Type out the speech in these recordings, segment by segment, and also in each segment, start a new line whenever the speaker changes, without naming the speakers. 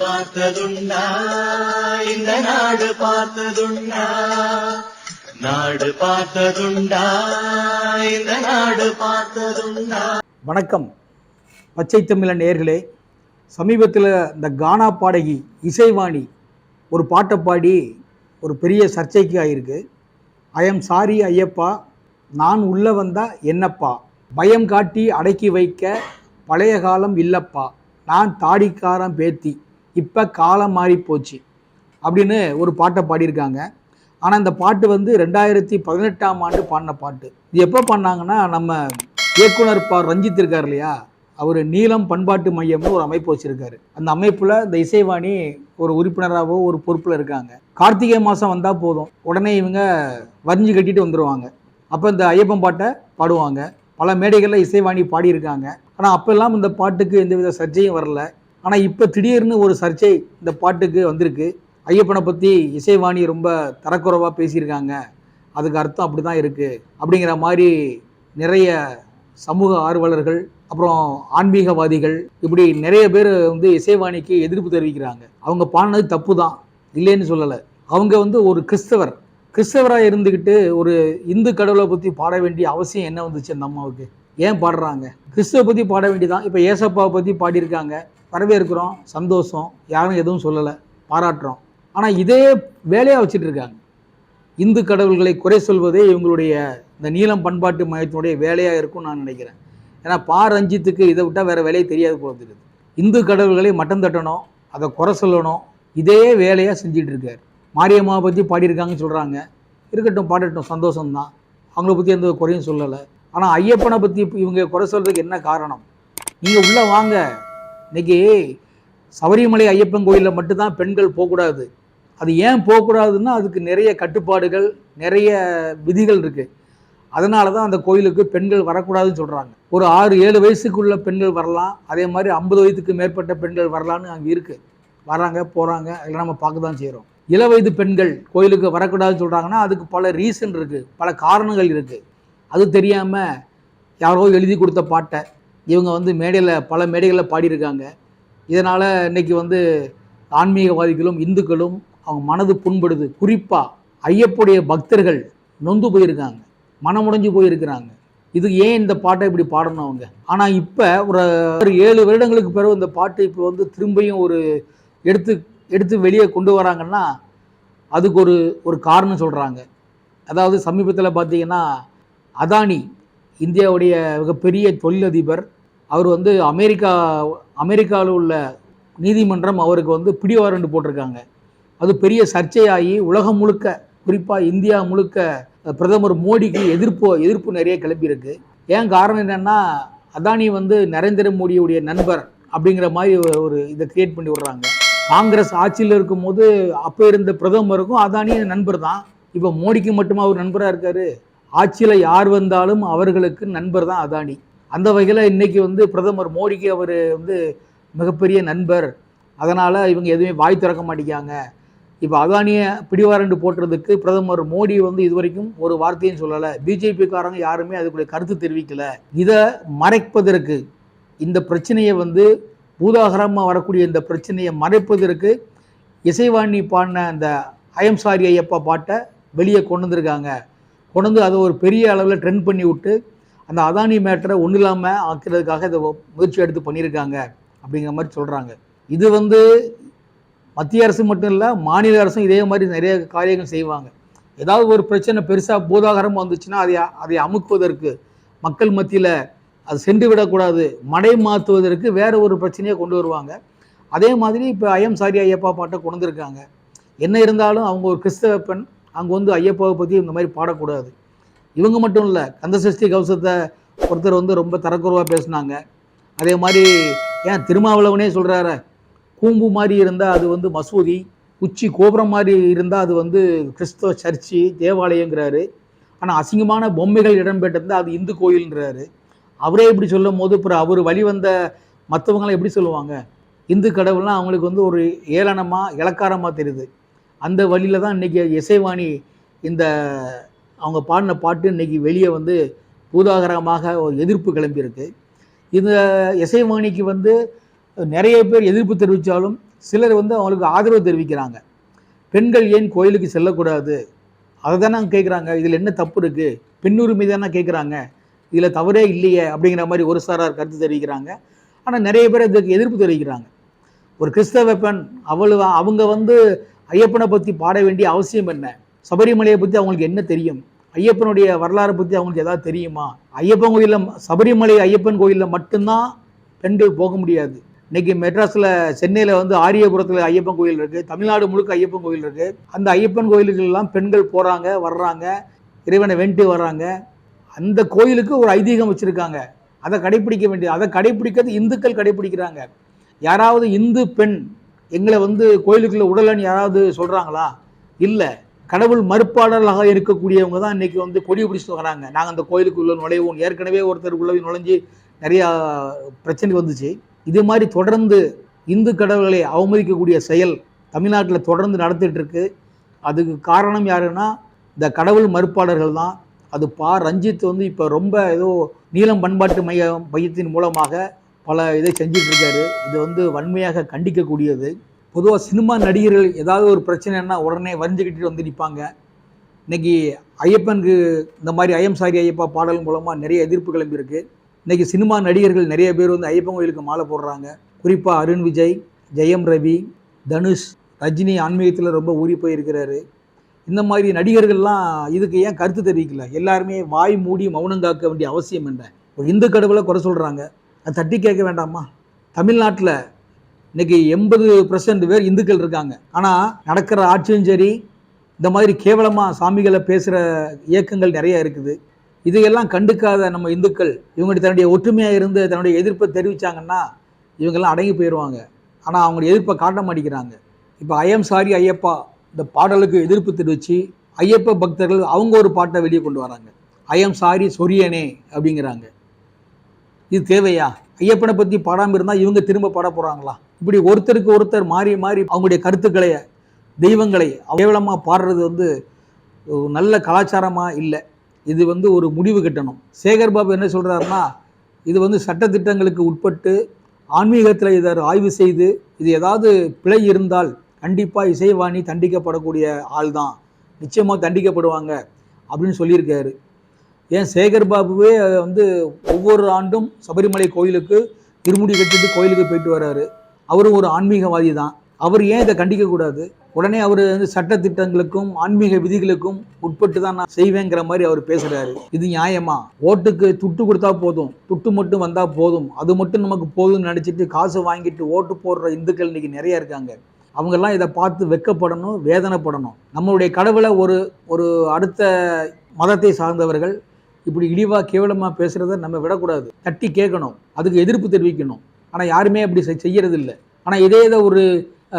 பார்த்ததுண்டா இந்த நாடு பார்த்ததுண்டா நாடு பார்த்ததுண்டா இந்த நாடு பார்த்ததுண்டா.
வணக்கம். பச்சை தமிழ நேர்களே சமீபத்தில் இந்த கானா பாடகி இசைவாணி ஒரு பாட்டை பாடி ஒரு பெரிய சர்ச்சைக்கு ஆயிருக்கு. ஐ எம் சாரி ஐயப்பா நான் உள்ளே வந்தா என்னப்பா? பயம் காட்டி அடக்கி வைக்க பழைய காலம் இல்லப்பா. நான் தாடிக்காரன் பேத்தி. இப்போ காலம் மாறி போச்சு அப்படின்னு ஒரு பாட்டை பாடியிருக்காங்க. ஆனால் இந்த பாட்டு வந்து ரெண்டாயிரத்தி பதினெட்டாம் ஆண்டு பாடின பாட்டு. இது எப்போ பண்ணாங்கன்னா நம்ம இயக்குனர் பா. ரஞ்சித் இருக்கார் இல்லையா? அவர் நீலம் பண்பாட்டு மையம்னு ஒரு அமைப்பு வச்சுருக்காரு. அந்த அமைப்பில் இந்த இசைவாணி ஒரு உறுப்பினராகவோ ஒரு பொறுப்பில் இருக்காங்க. கார்த்திகை மாதம் வந்தால் போதும். உடனே இவங்க வரிஞ்சு கட்டிட்டு வந்துடுவாங்க அப்போ இந்த ஐயப்பன் பாட்டை பாடுவாங்க. பல மேடைகளில் இசைவாணி பாடியிருக்காங்க. ஆனால் அப்போல்லாம் இந்த பாட்டுக்கு எந்தவித சர்ச்சையும் வரல. ஆனால் இப்போ திடீர்னு ஒரு சர்ச்சை இந்த பாட்டுக்கு வந்திருக்கு. ஐயப்பனை பற்றி இசைவாணி ரொம்ப தரக்குறைவாக பேசியிருக்காங்க. அதுக்கு அர்த்தம் அப்படி தான் இருக்குது அப்படிங்கிற மாதிரி நிறைய சமூக ஆர்வலர்கள் அப்புறம் ஆன்மீகவாதிகள் இப்படி நிறைய பேர் வந்து இசைவாணிக்கு எதிர்ப்பு தெரிவிக்கிறாங்க. அவங்க பாடினது தப்பு தான் இல்லைன்னு சொல்லலை. அவங்க வந்து ஒரு கிறிஸ்தவர். கிறிஸ்தவராக இருந்துக்கிட்டு ஒரு இந்து கடவுளை பற்றி பாட வேண்டிய அவசியம் என்ன வந்துச்சு அந்த அம்மாவுக்கு? ஏன் பாடுறாங்க? கிறிஸ்துவை பற்றி பாட வேண்டியதான் இப்போ ஏசப்பாவை பற்றி பாடியிருக்காங்க. வரவேற்கிறோம் சந்தோஷம் யாரும் எதுவும் சொல்லலை பாராட்டுறோம். ஆனால் இதே வேலையாக வச்சுட்டு இருக்காங்க இந்து கடவுள்களை குறை சொல்வதே இவங்களுடைய இந்த நீளம் பண்பாட்டு மையத்தினுடைய வேலையாக இருக்கும்னு நான் நினைக்கிறேன். ஏன்னா பா ரஞ்சித்துக்கு இதை விட்டால் வேறு வேலையே தெரியாது போல தெரியுது. இந்து கடவுள்களை மட்டம் தட்டணும் அதை குறை சொல்லணும் இதே வேலையாக செஞ்சிட்டு இருக்கார் மாரியம்மாவை பற்றி பாடியிருக்காங்கன்னு சொல்கிறாங்க இருக்கட்டும் பாடட்டும் சந்தோஷம்தான். அவங்கள பற்றி எந்த குறையும் சொல்லலை. ஆனால் ஐயப்பனை பற்றி இவங்க குறை சொல்கிறதுக்கு என்ன காரணம்? நீங்கள் உள்ளே வாங்க. இன்னைக்கு சபரிமலை ஐயப்பன் கோயிலில் மட்டும்தான் பெண்கள் போகக்கூடாது. அது ஏன் போகக்கூடாதுன்னா அதுக்கு நிறைய கட்டுப்பாடுகள் நிறைய விதிகள் இருக்குது அதனால தான் அந்த கோயிலுக்கு பெண்கள் வரக்கூடாதுன்னு சொல்கிறாங்க ஒரு ஆறு ஏழு வயசுக்குள்ள பெண்கள் வரலாம். அதே மாதிரி ஐம்பது வயதுக்கு மேற்பட்ட பெண்கள் வரலான்னு அங்கே இருக்குது வராங்க போகிறாங்க அதெல்லாம் நம்ம பார்க்க தான் செய்கிறோம் இள வயது பெண்கள் கோயிலுக்கு வரக்கூடாதுன்னு சொல்கிறாங்கன்னா அதுக்கு பல ரீசன் இருக்குது பல காரணங்கள் இருக்குது அது தெரியாமல் யாரோ எழுதி கொடுத்த பாட்டை இவங்க வந்து மேடையில் பல மேடைகளில் பாடியிருக்காங்க. இதனால் இன்றைக்கி வந்து ஆன்மீகவாதிகளும் இந்துக்களும் அவங்க மனது புண்படுது. குறிப்பாக ஐயப்புடைய பக்தர்கள் நொந்து போயிருக்காங்க. மனமுடைஞ்சு போயிருக்கிறாங்க. இது ஏன் இந்த பாட்டை இப்படி பாடணும் அவங்க? ஆனால் இப்போ ஒரு ஒரு ஏழு வருடங்களுக்கு பிறகு இந்த பாட்டு இப்போ வந்து திரும்பியும் ஒரு எடுத்து எடுத்து வெளியே கொண்டு வராங்கன்னா அதுக்கு ஒரு ஒரு காரணம் சொல்கிறாங்க அதாவது சமீபத்தில் பார்த்தீங்கன்னா அதானி இந்தியாவுடைய மிகப்பெரிய தொழிலதிபர் அவர் வந்து அமெரிக்கா அமெரிக்காவில் உள்ள நீதிமன்றம் அவருக்கு வந்து பிடிவாரண்டு போட்டிருக்காங்க. அது பெரிய சர்ச்சையாகி உலகம் முழுக்க குறிப்பாக இந்தியா முழுக்க பிரதமர் மோடிக்கு எதிர்ப்பு எதிர்ப்பு நிறைய கிளம்பியிருக்கு. ஏன் காரணம் என்னென்னா அதானி வந்து நரேந்திர மோடியுடைய நண்பர் அப்படிங்கிற மாதிரி ஒரு- ஒரு இதை கிரியேட் பண்ணி விடுறாங்க. காங்கிரஸ் ஆட்சியில் இருக்கும்போது அப்போ இருந்த பிரதமருக்கும் அதானி நண்பர் தான் இப்போ மோடிக்கு மட்டுமா அவர் நண்பராக இருக்காரு? ஆட்சியில் யார் வந்தாலும் அவர்களுக்கு நண்பர் தான் அதானி. அந்த வகையில் இன்றைக்கி வந்து பிரதமர் மோடிக்கு அவர் வந்து மிகப்பெரிய நண்பர். அதனால் இவங்க எதுவுமே வாய் திறக்க மாட்டேங்காங்க இப்போ அதானியை பிடிவாரண்டு போட்டுறதுக்கு பிரதமர் மோடி வந்து இதுவரைக்கும் ஒரு வார்த்தையும் சொல்லலை. பிஜேபிக்காரங்க யாருமே அதுக்குடைய கருத்து தெரிவிக்கலை. இதை மறைப்பதற்கு இந்த பிரச்சனையை வந்து பூதாகரமாக வரக்கூடிய இந்த பிரச்சனையை மறைப்பதற்கு இசைவாணி பாடின அந்த ஐஎம் சாரி ஐயப்பா பாட்டை வெளியே கொண்டு வந்திருக்காங்க. கொண்டு வந்து அதை ஒரு பெரிய அளவில் ட்ரெண்ட் பண்ணி விட்டு அந்த அதானி மேட்டரை ஒன்றும் இல்லாமல் ஆக்கிறதுக்காக இதை முயற்சி எடுத்து பண்ணியிருக்காங்க அப்படிங்கிற மாதிரி சொல்கிறாங்க இது வந்து மத்திய அரசு மட்டும் இல்லை மாநில அரசும் இதே மாதிரி நிறைய காரியங்கள் செய்வாங்க. ஏதாவது ஒரு பிரச்சனை பெருசாக பூதாகரம் வந்துச்சுன்னா அதை அதை அமுக்குவதற்கு மக்கள் மத்தியில் அது சென்று விடக்கூடாது மடை மாற்றுவதற்கு வேறு ஒரு பிரச்சனையை கொண்டு வருவாங்க. அதே மாதிரி இப்போ ஐயம் சாரி ஐயப்பா பாட்டை கொண்டு வந்திருக்காங்க. என்ன இருந்தாலும் அவங்க ஒரு கிறிஸ்தவ பெண் அங்கே வந்து ஐயப்பாவை பற்றி இந்த மாதிரி பாடக்கூடாது. இவங்க மட்டும் இல்லை கந்தசஷ்டி கவசத்தை ஒருத்தர் வந்து ரொம்ப தரக்குறைவாக பேசுனாங்க. அதே மாதிரி ஏன் திருமாவளவனே சொல்கிறாரு கூம்பு மாதிரி இருந்தால் அது வந்து மசூதி உச்சி கோபுரம் மாதிரி இருந்தால் அது வந்து கிறிஸ்தவ சர்ச்சு தேவாலயங்கிறாரு. ஆனால் அசிங்கமான பொம்மைகள் இடம்பெற்றிருந்தால் அது இந்து கோயில்ன்றாரு அவரே இப்படி சொல்லும் போது அப்புறம் அவர் வழி வந்த மற்றவங்களாம் எப்படி சொல்லுவாங்க? இந்து கடவுள்லாம் அவங்களுக்கு வந்து ஒரு ஏளனமாக இலக்காரமாக தெரியுது. அந்த வழியில் தான் இன்றைக்கி இசைவாணி இந்த அவங்க பாடின பாட்டு இன்னைக்கு வெளியே வந்து பூதாகரமாக ஒரு எதிர்ப்பு கிளம்பியிருக்கு. இந்த இசைவாணிக்கு வந்து நிறைய பேர் எதிர்ப்பு தெரிவித்தாலும் சிலர் வந்து அவங்களுக்கு ஆதரவு தெரிவிக்கிறாங்க. பெண்கள் ஏன் கோயிலுக்கு செல்லக்கூடாது? அதை தானே கேட்குறாங்க இதில் என்ன தப்பு இருக்குது பெண்ணுரிமை தானே கேட்குறாங்க இதில் தவறே இல்லையே அப்படிங்கிற மாதிரி ஒரு சாரார் கருத்து தெரிவிக்கிறாங்க. ஆனால் நிறைய பேர் இதுக்கு எதிர்ப்பு தெரிவிக்கிறாங்க. ஒரு கிறிஸ்தவ பெண் அவள் அவங்க வந்து ஐயப்பனை பற்றி பாட வேண்டிய அவசியம் என்ன? சபரிமலையை பற்றி அவங்களுக்கு என்ன தெரியும்? ஐயப்பனுடைய வரலாறை பற்றி அவங்களுக்கு ஏதாவது தெரியுமா? ஐயப்பன் கோயிலில் சபரிமலை ஐயப்பன் கோயிலில் மட்டும்தான் பெண்கள் போக முடியாது. இன்னைக்கு மெட்ராஸில் சென்னையில் வந்து ஆரியபுரத்தில் ஐயப்பன் கோயில் இருக்குது தமிழ்நாடு முழுக்க ஐயப்பன் கோயில் இருக்குது அந்த ஐயப்பன் கோயிலுக்கெல்லாம் பெண்கள் போகிறாங்க வர்றாங்க. இறைவனை வேண்டி வர்றாங்க. அந்த கோயிலுக்கு ஒரு ஐதீகம் வச்சுருக்காங்க. அதை கடைப்பிடிக்க வேண்டியது அதை கடைப்பிடிக்கிறது இந்துக்கள் கடைப்பிடிக்கிறாங்க. யாராவது இந்து பெண் எங்களை வந்து கோயிலுக்குள்ள உடலன்னு யாராவது சொல்கிறாங்களா இல்லை. கடவுள் மறுப்பாளர்களாக இருக்கக்கூடியவங்க தான் இன்னைக்கு வந்து கொடி பிடிச்சிட்டு வராங்க நாங்கள் அந்த கோயிலுக்குள்ளே நுழைவோம். ஏற்கனவே ஒருத்தர் உள்ளே நுழைஞ்சு நிறையா பிரச்சனை வந்துச்சு. இது மாதிரி தொடர்ந்து இந்து கடவுள்களை அவமதிக்கக்கூடிய செயல் தமிழ்நாட்டில் தொடர்ந்து நடத்திட்டுருக்கு அதுக்கு காரணம் யாருன்னா இந்த கடவுள் மறுப்பாளர்கள் தான். அது பா ரஞ்சித் வந்து இப்போ ரொம்ப ஏதோ நீளம் பண்பாட்டு மையம் மையத்தின் மூலமாக பல இதை செஞ்சிட்ருக்காரு இது வந்து வன்மையாக கண்டிக்கக்கூடியது. பொதுவாக சினிமா நடிகர்கள் ஏதாவது ஒரு பிரச்சனைன்னா உடனே வரைஞ்சிக்கிட்டு வந்து நிற்பாங்க இன்னைக்கு ஐயப்பனுக்கு இந்த மாதிரி ஐயம் சாரி ஐயப்பா பாடல் மூலமாக நிறைய எதிர்ப்பு கிளம்பியிருக்கு இன்னைக்கு சினிமா நடிகர்கள் நிறைய பேர் வந்து ஐயப்பன் கோயிலுக்கு மாலை போடுறாங்க. குறிப்பாக அருண் விஜய் ஜெயம் ரவி தனுஷ் ரஜினி ஆன்மீகத்தில் ரொம்ப ஊறி போயிருக்கிறாரு. இந்த மாதிரி நடிகர்கள்லாம் இதுக்கு ஏன் கருத்து தெரிவிக்கல? எல்லாருமே வாய் மூடி மௌனம் காக்க வேண்டிய அவசியம் என்ன? ஒரு இந்து கடவுளை குறை சொல்கிறாங்க அது தட்டி கேட்க வேண்டாமா? தமிழ்நாட்டில் இன்னைக்கு எண்பது பர்சன்ட் பேர் இந்துக்கள் இருக்காங்க. ஆனால் நடக்கிற ஆட்சியும் சரி இந்த மாதிரி கேவலமாக சாமிகளை பேசுகிற இயக்கங்கள் நிறைய இருக்குது. இதையெல்லாம் கண்டுக்காத நம்ம இந்துக்கள் இவங்க தன்னுடைய ஒற்றுமையாக இருந்து தன்னுடைய எதிர்ப்பை தெரிவித்தாங்கன்னா இவங்கெல்லாம் அடங்கி போயிடுவாங்க ஆனால் அவங்க எதிர்ப்பை காட்ட மாட்டேங்கிறாங்க. இப்போ ஐஎம் சாரி ஐயப்பா. இந்த பாடலுக்கு எதிர்ப்பு தெரிவித்து ஐயப்ப பக்தர்கள் அவங்க ஒரு பாட்டை வெளியே கொண்டு வராங்க. ஐஎம் சாரி சொரியனே அப்படிங்கிறாங்க. இது தேவையா? ஐயப்பனை பற்றி பாடாமல் இருந்தால் இவங்க திரும்ப பாட போகிறாங்களா இப்படி ஒருத்தருக்கு ஒருத்தர் மாறி மாறி அவங்களுடைய கருத்துக்களை தெய்வங்களை கேவலமாக பாடுறது வந்து நல்ல கலாச்சாரமாக இல்லை. இது வந்து ஒரு முடிவு கட்டணும். சேகர் பாபு என்ன சொல்கிறாருன்னா இது வந்து சட்டத்திட்டங்களுக்கு உட்பட்டு ஆன்மீகத்தில் இதை ஆய்வு செய்து இது ஏதாவது பிழை இருந்தால் கண்டிப்பாக இசைவாணி தண்டிக்கப்படக்கூடிய ஆள் தான் நிச்சயமாக தண்டிக்கப்படுவாங்க அப்படின்னு சொல்லியிருக்காரு. ஏன் சேகர் பாபுவே வந்து ஒவ்வொரு ஆண்டும் சபரிமலை கோயிலுக்கு இருமுடி கட்டிட்டு கோயிலுக்கு போயிட்டு வர்றாரு அவரும் ஒரு ஆன்மீகவாதி தான் அவர் ஏன் இதை கண்டிக்கக்கூடாது உடனே அவர் வந்து சட்டத்திட்டங்களுக்கும் ஆன்மீக விதிகளுக்கும் உட்பட்டு தான் நான் செய்வேங்கிற மாதிரி அவர் பேசுறாரு. இது நியாயமா? ஓட்டுக்கு துட்டு கொடுத்தா போதும். துட்டு மட்டும் வந்தா போதும். அது மட்டும் நமக்கு போதும்னு நினைச்சிட்டு காசு வாங்கிட்டு ஓட்டு போடுற இந்துக்கள் இன்னைக்கு நிறைய இருக்காங்க. அவங்கெல்லாம் இதை பார்த்து வெக்கப்படணும் வேதனைப்படணும். நம்மளுடைய கடவுளை ஒரு ஒரு அடுத்த மதத்தை சார்ந்தவர்கள் இப்படி இழிவா கேவலமா பேசுறத நம்ம விடக்கூடாது. தட்டி கேட்கணும். அதுக்கு எதிர்ப்பு தெரிவிக்கணும். ஆனால் யாருமே அப்படி செய்- செய்யறது இல்லை ஆனால் இதே இதை ஒரு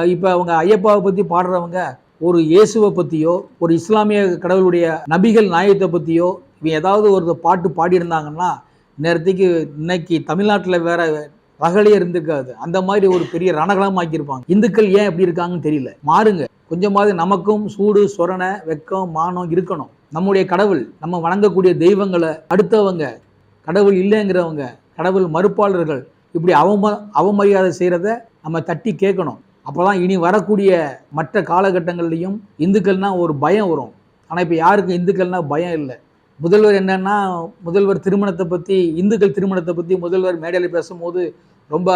இப்போ அவங்க ஐயப்பாவை பற்றி பாடுறவங்க ஒரு இயேசுவை பற்றியோ ஒரு இஸ்லாமிய கடவுளுடைய நபிகள் நாயகத்தை பற்றியோ இவன் ஏதாவது ஒரு பாட்டு பாடியிருந்தாங்கன்னா நேரத்துக்கு இன்னைக்கு தமிழ்நாட்டில் வேற ரகலே இருந்திருக்காது. அந்த மாதிரி ஒரு பெரிய ரணகலம் ஆக்கியிருப்பாங்க. இந்துக்கள் ஏன் எப்படி இருக்காங்கன்னு தெரியல. மாறுங்க. கொஞ்சமாவது நமக்கும் சூடு சொரணை வெக்கம் மானம் இருக்கணும். நம்முடைய கடவுள் நம்ம வணங்கக்கூடிய தெய்வங்களை அடுத்தவங்க கடவுள் இல்லைங்கிறவங்க கடவுள் மறுப்பாளர்கள் இப்படி அவம அவமரியாதை செய்கிறத நம்ம தட்டி கேட்கணும். அப்போதான் இனி வரக்கூடிய மற்ற காலகட்டங்கள்லையும் இந்துக்கள்னால் ஒரு பயம் வரும். ஆனால் இப்போ யாருக்கும் இந்துக்கள்னால் பயம் இல்லை. முதல்வர் என்னன்னா முதல்வர் திருமணத்தை பற்றி இந்துக்கள் திருமணத்தை பற்றி முதல்வர் மேடையில் பேசும்போது ரொம்ப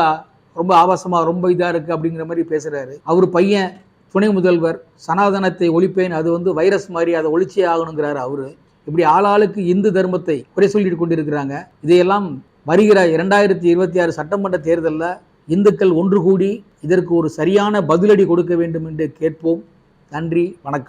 ரொம்ப ஆபாசமாக ரொம்ப இதாக இருக்குது அப்படிங்கிற மாதிரி பேசுகிறாரு அவர் பையன் துணை முதல்வர் சனாதனத்தை ஒழிப்பேன் அது வந்து வைரஸ் மாதிரி அதை ஒழிச்சே ஆகணுங்கிறாரு அவரு. இப்படி ஆளாளுக்கு இந்து தர்மத்தை குறை சொல்லிட்டு கொண்டிருக்கிறாங்க. இதையெல்லாம் வருகிற இரண்டாயிரத்தி இருபத்தி ஆறு சட்டமன்ற தேர்தலில் இந்துக்கள் ஒன்று கூடி இதற்கு ஒரு சரியான பதிலடி கொடுக்க வேண்டும் என்று கேட்போம். நன்றி வணக்கம்.